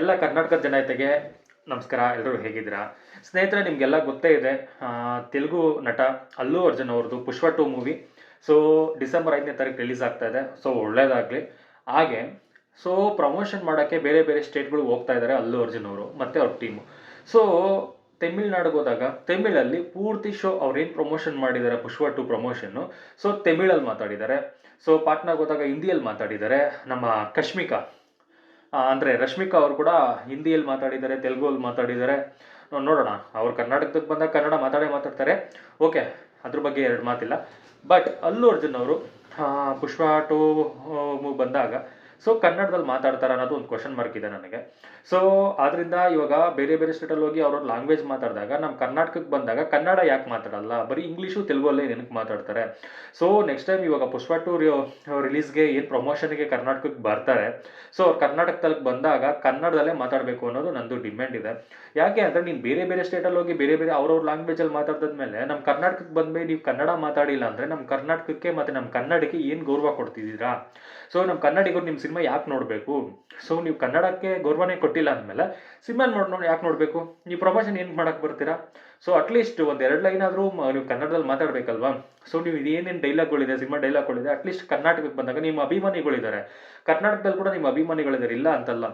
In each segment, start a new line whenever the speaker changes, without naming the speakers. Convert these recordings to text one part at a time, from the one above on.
ಎಲ್ಲ ಕರ್ನಾಟಕದ ಜನತೆಗೆ ನಮಸ್ಕಾರ ಎಲ್ಲರೂ ಹೇಗಿದ್ದೀರಾ? ಸ್ನೇಹಿತರೆ, ನಿಮಗೆಲ್ಲ ಗೊತ್ತೇ ಇದೆ ತೆಲುಗು ನಟ ಅಲ್ಲು ಅರ್ಜುನ್ ಅವ್ರದ್ದು Pushpa two movie. So December ಐದನೇ ತಾರೀಕು ರಿಲೀಸ್ ಆಗ್ತಾ ಇದೆ. ಸೊ ಒಳ್ಳೇದಾಗಲಿ. ಹಾಗೆ ಸೊ ಪ್ರಮೋಷನ್ ಮಾಡೋಕ್ಕೆ ಬೇರೆ ಬೇರೆ ಸ್ಟೇಟ್ಗಳು ಹೋಗ್ತಾ ಇದ್ದಾರೆ ಅಲ್ಲು ಅರ್ಜುನ್ ಅವರು ಮತ್ತು ಅವ್ರ ಟೀಮು ಸೊ ತಮಿಳ್ನಾಡಿಗೆ ಹೋದಾಗ, ತಮಿಳಲ್ಲಿ ಪೂರ್ತಿ ಶೋ ಅವ್ರೇನು ಪ್ರಮೋಷನ್ ಮಾಡಿದ್ದಾರೆ, ಪುಷ್ಪ ಟು ಪ್ರಮೋಷನ್ನು ಸೊ ತಮಿಳಲ್ಲಿ ಮಾತಾಡಿದ್ದಾರೆ. ಸೊ ಪಾಟ್ನಾಗೆ ಹೋದಾಗ ಹಿಂದಿಯಲ್ಲಿ ಮಾತಾಡಿದ್ದಾರೆ ನಮ್ಮ ಕಶ್ಮಿಕಾ. ಅಂದ್ರೆ ರಶ್ಮಿಕಾ ಅವರು ಕೂಡ ಹಿಂದಿಯಲ್ಲಿ ಮಾತಾಡಿದ್ದಾರೆ ತೆಲುಗಲ್ಲಿ ಮಾತಾಡಿದ್ದಾರೆ. ನೋಡೋಣ. ಅವ್ರು ಕರ್ನಾಟಕಕ್ಕೆ ಬಂದಾಗ ಕನ್ನಡ ಮಾತಾಡೇ ಮಾತಾಡ್ತಾರೆ. ಓಕೆ, ಅದ್ರ ಬಗ್ಗೆ ಎರಡು ಮಾತಿಲ್ಲ. ಬಟ್ ಅಲ್ಲು ಅರ್ಜುನ್ ಅವರು ಪುಷ್ಪಾ ಪುಷ್ಪ ಟು ಬಂದಾಗ ಸೊ ಕನ್ನಡದಲ್ಲಿ ಮಾತಾಡ್ತಾರೆ ಅನ್ನೋದು ಒಂದು ಕ್ವಶನ್ ಮಾರ್ಕ್ ಇದೆ ನನಗೆ. ಸೊ ಆದ್ರಿಂದ ಇವಾಗ ಬೇರೆ ಬೇರೆ ಸ್ಟೇಟಲ್ಲಿ ಹೋಗಿ ಅವ್ರವ್ರ ಲ್ಯಾಂಗ್ವೇಜ್ ಮಾತಾಡಿದಾಗ ನಮ್ಮ ಕರ್ನಾಟಕಕ್ಕೆ ಬಂದಾಗ ಕನ್ನಡ ಯಾಕೆ ಮಾತಾಡಲ್ಲ? ಬರೀ ಇಂಗ್ಲೀಷು ತೆಲುಗಲ್ಲೇ ಏನಕ್ಕೆ ಮಾತಾಡ್ತಾರೆ. ಸೊ ನೆಕ್ಸ್ಟ್ ಟೈಮ್ ಇವಾಗ ಪುಷ್ಪ ಟು ರಿಲೀಸ್ಗೆ ಏನು ಪ್ರಮೋಷನ್ಗೆ ಕರ್ನಾಟಕಕ್ಕೆ ಬರ್ತಾರೆ? ಸೊ ಅವ್ರು ಕರ್ನಾಟಕದಲ್ಲಿ ಬಂದಾಗ ಕನ್ನಡದಲ್ಲೇ ಮಾತಾಡಬೇಕು ಅನ್ನೋದು ನಂದು ಡಿಮ್ಯಾಂಡ್ ಇದೆ. ಯಾಕೆ ಅಂದರೆ ನೀನು ಬೇರೆ ಬೇರೆ ಸ್ಟೇಟಲ್ಲಿ ಹೋಗಿ ಬೇರೆ ಬೇರೆ ಅವ್ರವ್ರ ಲ್ಯಾಂಗ್ವೇಜಲ್ಲಿ ಮಾತಾಡಿದ್ಮೇಲೆ ನಮ್ಮ ಕರ್ನಾಟಕಕ್ಕೆ ಬಂದ್ಮೇಲೆ ನೀವು ಕನ್ನಡ ಮಾತಾಡಿಲ್ಲ ಅಂದರೆ ನಮ್ಮ ಕರ್ನಾಟಕಕ್ಕೆ ಮತ್ತು ನಮ್ಮ ಕನ್ನಡಕ್ಕೆ ಏನು ಗೌರವ ಕೊಡ್ತಿದ್ದೀರಾ? ಸೊ ನಮ್ಮ ಕನ್ನಡಿಗರು ನಿಮ್ಮ ಸಿನಿಮಾ ಯಾಕೆ ನೋಡಬೇಕು? ಸೊ ನೀವು ಕನ್ನಡಕ್ಕೆ ಗೌರವನೇ ಕೊಟ್ಟಿಲ್ಲ ಅಂದಮೇಲೆ ಸಿನಿಮಾ ನೋಡಿ ನೋಡಿ ಯಾಕೆ ನೋಡಬೇಕು? ನೀವು ಪ್ರಮೋಷನ್ ಏನು ಮಾಡಕ್ಕೆ ಬರ್ತೀರಾ? ಸೊ ಅಟ್ಲೀಸ್ಟ್ ಒಂದು ಎರಡು ಲೈನ್ ಆದರೂ ನೀವು ಕನ್ನಡದಲ್ಲಿ ಮಾತಾಡಬೇಕಲ್ವಾ? ಸೊ ನೀವು ಏನೇನು ಡೈಲಾಗ್ಗಳಿದೆ ಸಿನಿಮಾ ಡೈಲಾಗ್ಗಳಿದೆ ಅಟ್ಲೀಸ್ಟ್ ಕರ್ನಾಟಕಕ್ಕೆ ಬಂದಾಗ ನಿಮ್ಮ ಅಭಿಮಾನಿಗಳಿದ್ದಾರೆ. ಕರ್ನಾಟಕದಲ್ಲಿ ಕೂಡ ನಿಮ್ಮ ಅಭಿಮಾನಿಗಳಿದ್ದಾರೆ ಇಲ್ಲ ಅಂತಲ್ಲ.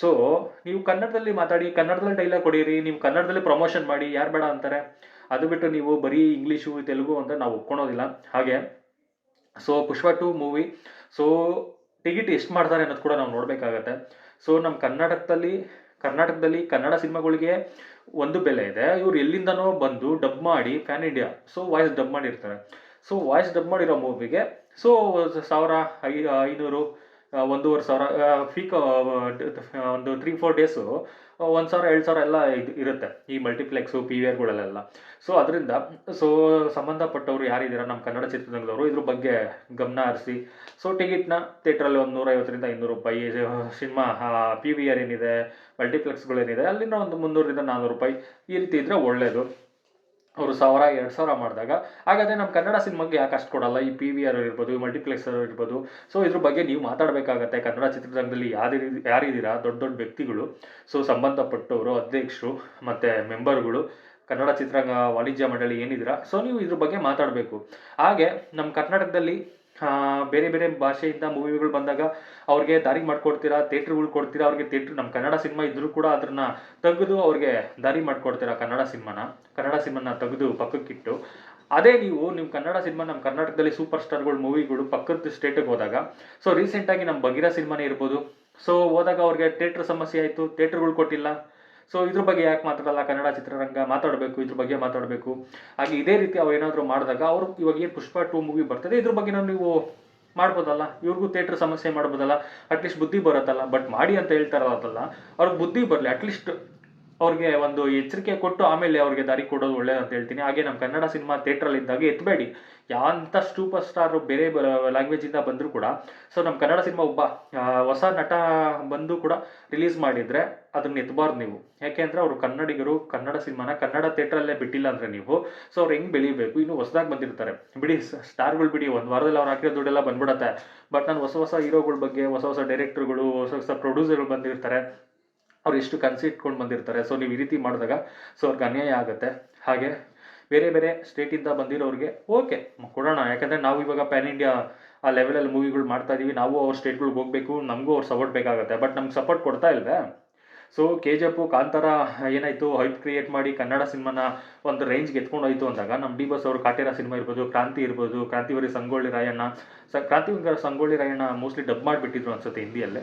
ಸೊ ನೀವು ಕನ್ನಡದಲ್ಲಿ ಮಾತಾಡಿ, ಕನ್ನಡದಲ್ಲಿ ಡೈಲಾಗ್ ಕೊಡಿರಿ, ನೀವು ಕನ್ನಡದಲ್ಲಿ ಪ್ರಮೋಷನ್ ಮಾಡಿ, ಯಾರು ಬೇಡ ಅಂತಾರೆ? ಅದು ಬಿಟ್ಟು ನೀವು ಬರೀ ಇಂಗ್ಲೀಷು ತೆಲುಗು ಅಂತ ನಾವು ಒಪ್ಕೊಳೋದಿಲ್ಲ. ಹಾಗೆ so Pushpa two movie so ticket ಎಷ್ಟು ಮಾಡ್ತಾರೆ ಅನ್ನೋದು ಕೂಡ ನಾವು ನೋಡಬೇಕಾಗತ್ತೆ. ಸೊ ನಮ್ಮ ಕರ್ನಾಟಕದಲ್ಲಿ ಕರ್ನಾಟಕದಲ್ಲಿ ಕನ್ನಡ ಸಿನಿಮಾಗಳಿಗೆ ಒಂದು ಬೆಲೆ ಇದೆ. ಇವ್ರು ಎಲ್ಲಿಂದನೋ ಬಂದು ಡಬ್ ಮಾಡಿ fan India so voice dub ಮಾಡಿರ್ತಾರೆ. ಸೊ ವಾಯ್ಸ್ ಡಬ್ ಮಾಡಿರೋ ಮೂವಿಗೆ ಸೊ ಸಾವಿರ ಐ, ಐನೂರು ಒಂದೂವರೆ ಸಾವಿರ ಫೀಕ್ ಒಂದು ತ್ರೀ ಫೋರ್ ಡೇಸು ಒಂದು ಸಾವಿರ, ಎರಡು ಸಾವಿರ ಎಲ್ಲ ಇದು, ಇರುತ್ತೆ ಈ ಮಲ್ಟಿಪ್ಲೆಕ್ಸು ಪಿ ವಿ ಆರ್ಗಳಲ್ಲೆಲ್ಲ ಸೊ ಅದರಿಂದ ಸೊ ಸಂಬಂಧಪಟ್ಟವರು ಯಾರಿದ್ದೀರಾ? ನಮ್ಮ ಕನ್ನಡ ಚಿತ್ರರಂಗದವರು, ಇದ್ರ ಬಗ್ಗೆ ಗಮನ ಹರಿಸಿ. ಸೊ ಟಿಕೆಟ್ನ ಥಿಯೇಟ್ರಲ್ಲಿ ಒಂದು ನೂರೈವತ್ತರಿಂದ ಇನ್ನೂರು ರೂಪಾಯಿ ಸಿನಿಮಾ ಪಿ ವಿ ಆರ್ ಏನಿದೆ ಮಲ್ಟಿಪ್ಲೆಕ್ಸ್ಗಳೇನಿದೆ ಅಲ್ಲಿಂದ ಒಂದು ಮುನ್ನೂರರಿಂದ ನಾನ್ನೂರು ರೂಪಾಯಿ ಈ ರೀತಿ ಇದ್ದರೆ ಒಳ್ಳೆಯದು ಅವರು ಸಾವಿರ, ಎರಡು ಸಾವಿರ ಮಾಡಿದಾಗ, ಹಾಗಾದರೆ ನಮ್ಮ ಕನ್ನಡ ಸಿನಿಮಾಗೆ ಯಾಕೆ ಅಷ್ಟು ಕೊಡಲ್ಲ? ಈ ಪಿ ವಿ ಆರ್ ಇರ್ಬೋದು ಮಲ್ಟಿಪ್ಲೆಕ್ಸ್ ಇರ್ಬೋದು. ಸೊ ಇದ್ರ ಬಗ್ಗೆ ನೀವು ಮಾತಾಡಬೇಕಾಗತ್ತೆ ಕನ್ನಡ ಚಿತ್ರರಂಗದಲ್ಲಿ ಯಾರು ಯಾರಿದ್ದೀರಾ ದೊಡ್ಡ ದೊಡ್ಡ ವ್ಯಕ್ತಿಗಳು. ಸೊ ಸಂಬಂಧಪಟ್ಟವರು, ಅಧ್ಯಕ್ಷರು, ಮತ್ತು ಮೆಂಬರ್ಗಳು, ಕನ್ನಡ ಚಿತ್ರರಂಗ ವಾಣಿಜ್ಯ ಮಂಡಳಿ ಏನಿದ್ದೀರಾ? ಸೊ ನೀವು ಇದ್ರ ಬಗ್ಗೆ ಮಾತಾಡಬೇಕು. ಹಾಗೆ ನಮ್ಮ ಕರ್ನಾಟಕದಲ್ಲಿ ಬೇರೆ ಬೇರೆ ಭಾಷೆಯಿಂದ ಮೂವಿಗಳು ಬಂದಾಗ ಅವ್ರಿಗೆ ದಾರಿ ಮಾಡ್ಕೊಡ್ತೀರಾ ಥಿಯೇಟ್ರ್ಗಳು ಕೊಡ್ತೀರಾ, ಅವ್ರಿಗೆ ಥಿಯೇಟ್ರ್ ನಮ್ಮ ಕನ್ನಡ ಸಿನಿಮಾ ಇದ್ದರೂ ಕೂಡ ಅದನ್ನ ತೆಗೆದು ಅವ್ರಿಗೆ ದಾರಿ ಮಾಡ್ಕೊಡ್ತೀರಾ ಕನ್ನಡ ಸಿನಿಮಾನ? ಕನ್ನಡ ಸಿನಿಮಾನ ತೆಗೆದು ಪಕ್ಕಕ್ಕಿಟ್ಟು. ಅದೇ ನೀವು ನಿಮ್ಮ ಕನ್ನಡ ಸಿನಿಮಾ ನಮ್ಮ ಕರ್ನಾಟಕದಲ್ಲಿ ಸೂಪರ್ ಸ್ಟಾರ್ಗಳು ಮೂವಿಗಳು ಪಕ್ಕದ ಸ್ಟೇಟಿಗೆ ಹೋದಾಗ, ಸೊ ರೀಸೆಂಟಾಗಿ ನಮ್ಮ ಬಗೀರ ಸಿನಿಮಾನೇ ಇರ್ಬೋದು. ಸೊ ಹೋದಾಗ ಅವ್ರಿಗೆ ಥಿಯೇಟ್ರ್ ಸಮಸ್ಯೆ ಆಯಿತು ಥಿಯೇಟ್ರ್ಗಳು ಕೊಟ್ಟಿಲ್ಲ ಸೊ ಇದ್ರ ಬಗ್ಗೆ ಯಾಕೆ ಮಾತಾಡಲ್ಲ? ಕನ್ನಡ ಚಿತ್ರರಂಗ ಮಾತಾಡಬೇಕು, ಇದ್ರ ಬಗ್ಗೆ ಮಾತಾಡಬೇಕು. ಹಾಗೆ ಇದೇ ರೀತಿ ಅವ್ರು ಏನಾದರೂ ಮಾಡಿದಾಗ ಅವರು ಇವಾಗ ಏನು ಪುಷ್ಪ ಟು ಮೂವಿ ಬರ್ತದೆ, ಇದ್ರ ಬಗ್ಗೆ ನಾವು ನೀವು ಮಾಡ್ಬೋದಲ್ಲ? ಇವ್ರಿಗೂ ಥಿಯೇಟ್ರ್ ಸಮಸ್ಯೆ ಮಾಡ್ಬೋದಲ್ಲ? ಅಟ್ಲೀಸ್ಟ್ ಬುದ್ಧಿ ಬರುತ್ತಲ್ಲ? ಬಟ್ ಮಾಡಿ ಅಂತ ಹೇಳ್ತಾರಲ್ಲ ಅವ್ರಿಗೆ ಬುದ್ಧಿ ಬರಲಿ ಅಟ್ಲೀಸ್ಟ್ ಅವ್ರಿಗೆ ಒಂದು ಎಚ್ಚರಿಕೆ ಕೊಟ್ಟು ಆಮೇಲೆ ಅವ್ರಿಗೆ ದಾರಿ ಕೊಡೋದು ಒಳ್ಳೇದು ಅಂತ ಹೇಳ್ತೀನಿ. ಹಾಗೆ ನಮ್ಮ ಕನ್ನಡ ಸಿನಿಮಾ ಥಿಯೇಟ್ರಲ್ಲಿ ಇದ್ದಾಗ ಎತ್ತಬೇಡಿ ಯಾಂಥ ಸೂಪರ್ ಸ್ಟಾರ್ ಬೇರೆ ಲ್ಯಾಂಗ್ವೇಜಿಂದ ಬಂದರೂ ಕೂಡ, ಸೊ ನಮ್ಮ ಕನ್ನಡ ಸಿನಿಮಾ ಒಬ್ಬ ಹೊಸ ನಟ ಬಂದು ಕೂಡ ರಿಲೀಸ್ ಮಾಡಿದರೆ ಅದನ್ನ ಎತ್ತಬಾರ್ದು ನೀವು. ಯಾಕೆಂದ್ರೆ ಅವರು ಕನ್ನಡಿಗರು, ಕನ್ನಡ ಸಿನಿಮಾನ ಕನ್ನಡ ಥಿಯೇಟ್ರಲ್ಲೇ ಬಿಟ್ಟಿಲ್ಲ ಅಂದರೆ ನೀವು, ಸೊ ಅವ್ರು ಹೆಂಗೆ ಬೆಳಿಬೇಕು? ಇನ್ನು ಹೊಸದಾಗಿ ಬಂದಿರ್ತಾರೆ. ಬಿಡಿ ಸ್ಟಾರ್ಗಳು ಬಿಡಿ, ಒಂದು ವಾರದಲ್ಲಿ ಅವ್ರು ಹಾಕಿರೋ ದುಡ್ಡೆಲ್ಲ ಬಂದ್ಬಿಡತ್ತೆ. ಬಟ್ ನಾನು ಹೊಸ ಹೊಸ ಹೀರೋಗಳ ಬಗ್ಗೆ, ಹೊಸ ಹೊಸ ಡೈರೆಕ್ಟರ್ಗಳು, ಹೊಸ ಹೊಸ ಪ್ರೊಡ್ಯೂಸರ್ಗಳು ಬಂದಿರ್ತಾರೆ. ಅವ್ರು ಎಷ್ಟು ಕನಸು ಇಟ್ಕೊಂಡು ಬಂದಿರ್ತಾರೆ. ಸೊ ನೀವು ಈ ರೀತಿ ಮಾಡಿದಾಗ ಸೊ, ಅವ್ರಿಗೆ ಅನ್ಯಾಯ ಆಗುತ್ತೆ. ಹಾಗೆ ಬೇರೆ ಬೇರೆ ಸ್ಟೇಟಿಂದ ಬಂದಿರೋರಿಗೆ ಓಕೆ ಕೊಡೋಣ. ಯಾಕಂದರೆ ನಾವು ಇವಾಗ ಪ್ಯಾನ್ ಇಂಡಿಯಾ ಆ ಲೆವೆಲಲ್ಲಿ ಮೂವಿಗಳು ಮಾಡ್ತಾ ಇದ್ದೀವಿ ನಾವು ಅವ್ರ ಸ್ಟೇಟ್ಗಳಿಗೆ ಹೋಗಬೇಕು. ನಮಗೂ ಅವ್ರ ಸಪೋರ್ಟ್ ಬೇಕಾಗುತ್ತೆ. ಬಟ್ ನಮ್ಗೆ ಸಪೋರ್ಟ್ ಕೊಡ್ತಾ ಇಲ್ವೇ? So K G F Kantara, ಏನಾಯಿತು? ಹೈಪ್ ಕ್ರಿಯೇಟ್ ಮಾಡಿ ಕನ್ನಡ ಸಿನಿಮಾನ ಒಂದು ರೇಂಜ್ಗೆ ಎತ್ಕೊಂಡು ಹೋಯ್ತು ಅಂದಾಗ ನಮ್ಮ ಡಿ ಬಸ್ ಅವರು ಕಾಟೇರ ಸಿನಿಮಾ ಇರ್ಬೋದು, ಕ್ರಾಂತಿ ಇರ್ಬೋದು, ಕ್ರಾಂತಿವರಿ ಸಂಗೊಳ್ಳಿ ರಾಯಣ್ಣ, ಸ ಕ್ರಾಂತಿವರಿ ಸಂಗೊಳ್ಳಿ ರಾಯಣ್ಣ ಮೋಸ್ಟ್ಲಿ ಡಬ್ ಮಾಡಿಬಿಟ್ಟಿದ್ರು ಅನ್ಸುತ್ತೆ ಹಿಂದಿಯಲ್ಲೇ.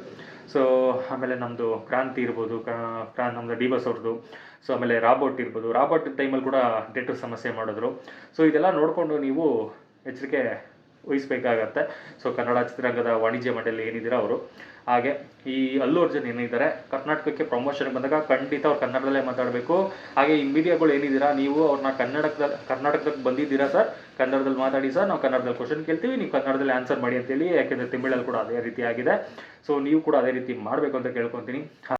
ಸೊ ಆಮೇಲೆ ನಮ್ಮದು ಕ್ರಾಂತಿ ಇರ್ಬೋದು, ಕ್ರಾ- ನಮ್ಮದು ಡಿ ಬಸ್ ಅವ್ರದ್ದು ಸೊ ಆಮೇಲೆ ರಾಬೋಟ್ ಇರ್ಬೋದು. ರಾಬೋಟ್ ಟೈಮಲ್ಲಿ ಕೂಡ ಥಿಯೇಟರ್ ಸಮಸ್ಯೆ ಮಾಡಿದ್ರು. ಸೊ ಇದೆಲ್ಲ ನೋಡಿಕೊಂಡು ನೀವು ಎಚ್ಚರಿಕೆ ವಹಿಸ್ಬೇಕಾಗತ್ತೆ ಸೊ ಕನ್ನಡ ಚಿತ್ರರಂಗದ ವಾಣಿಜ್ಯ ಮಂಡಳಿ ಏನಿದ್ದೀರ ಅವರು? ಹಾಗೆ ಈ ಅಲ್ಲು ಅರ್ಜುನ್ ಏನಿದ್ದಾರೆ ಕರ್ನಾಟಕಕ್ಕೆ ಪ್ರಮೋಷನ್ ಬಂದಾಗ ಖಂಡಿತ ಅವ್ರು ಕನ್ನಡದಲ್ಲೇ ಮಾತಾಡಬೇಕು. ಹಾಗೆ ಈ ಮೀಡಿಯಾಗಳು ಏನಿದ್ದೀರಾ? ನೀವು ಅವ್ರನ್ನ ಕನ್ನಡದ ಕರ್ನಾಟಕಕ್ಕೆ ಬಂದಿದ್ದೀರಾ ಸರ್? ಕನ್ನಡದಲ್ಲಿ ಮಾತಾಡಿ ಸರ್, ನಾವು ಕನ್ನಡದಲ್ಲಿ ಕ್ವಶನ್ ಕೇಳ್ತೀವಿ. ನೀವು ಕನ್ನಡದಲ್ಲಿ ಆನ್ಸರ್ ಮಾಡಿ ಅಂತೇಳಿ, ಯಾಕೆಂದರೆ ತಮಿಳಲ್ಲಿ ಕೂಡ ಅದೇ ರೀತಿ ಆಗಿದೆ. ಸೊ ನೀವು ಕೂಡ ಅದೇ ರೀತಿ ಮಾಡಬೇಕು ಅಂತ ಕೇಳ್ಕೊತೀನಿ.